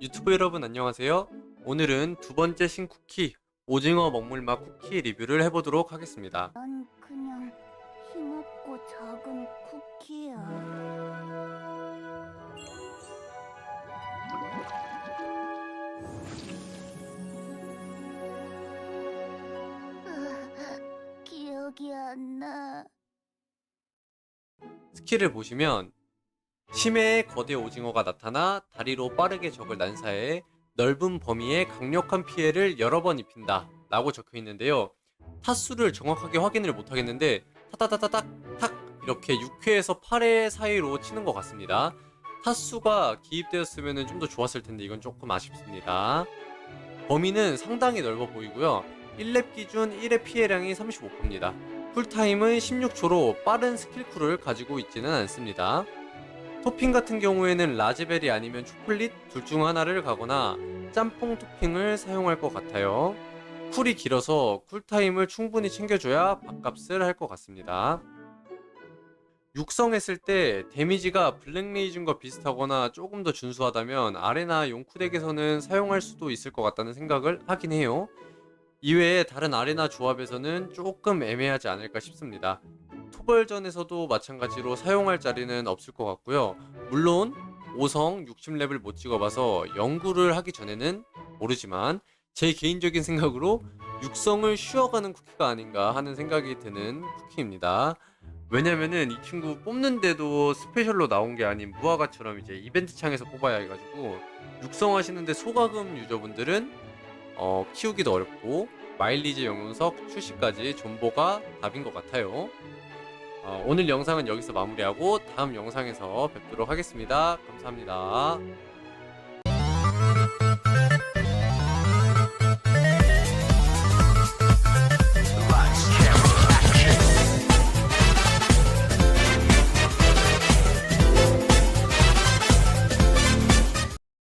유튜브 여러분 안녕하세요. 오늘은 두 번째 신쿠키 오징어 먹물맛 쿠키 리뷰를 해보도록 하겠습니다. 난 그냥 힘없고 작은 쿠키야. 으, 기억이 안 나. 스킬을 보시면 심해의 거대 오징어가 나타나 다리로 빠르게 적을 난사해 넓은 범위에 강력한 피해를 여러 번 입힌다 라고 적혀 있는데요. 타수를 정확하게 확인을 못 하겠는데 타타타타닥 탁 이렇게 6회에서 8회 사이로 치는 것 같습니다. 타수가 기입되었으면 좀 더 좋았을 텐데 이건 조금 아쉽습니다. 범위는 상당히 넓어 보이고요. 1렙 기준 1회 피해량이 35%입니다. 쿨타임은 16초로 빠른 스킬쿨을 가지고 있지는 않습니다. 토핑 같은 경우에는 라즈베리 아니면 초콜릿 둘 중 하나를 가거나 짬뽕 토핑을 사용할 것 같아요. 쿨이 길어서 쿨타임을 충분히 챙겨줘야 밥값을 할 것 같습니다. 육성했을 때 데미지가 블랙레이즌과 비슷하거나 조금 더 준수하다면 아레나 용쿠덱에서는 사용할 수도 있을 것 같다는 생각을 하긴 해요. 이외에 다른 아레나 조합에서는 조금 애매하지 않을까 싶습니다. 토벌전에서도 마찬가지로 사용할 자리는 없을 것 같고요. 물론 5성 60렙을 못 찍어봐서 연구를 하기 전에는 모르지만 제 개인적인 생각으로 육성을 쉬어가는 쿠키가 아닌가 하는 생각이 드는 쿠키입니다. 왜냐면은 이 친구 뽑는데도 스페셜로 나온 게 아닌 무화과처럼 이제 이벤트 창에서 뽑아야 해가지고 육성하시는데 소가금 유저분들은 어, 키우기도 어렵고 마일리지 영웅석 출시까지 존버가 답인 것 같아요. 어, 오늘 영상은 여기서 마무리하고 다음 영상에서 뵙도록 하겠습니다. 감사합니다.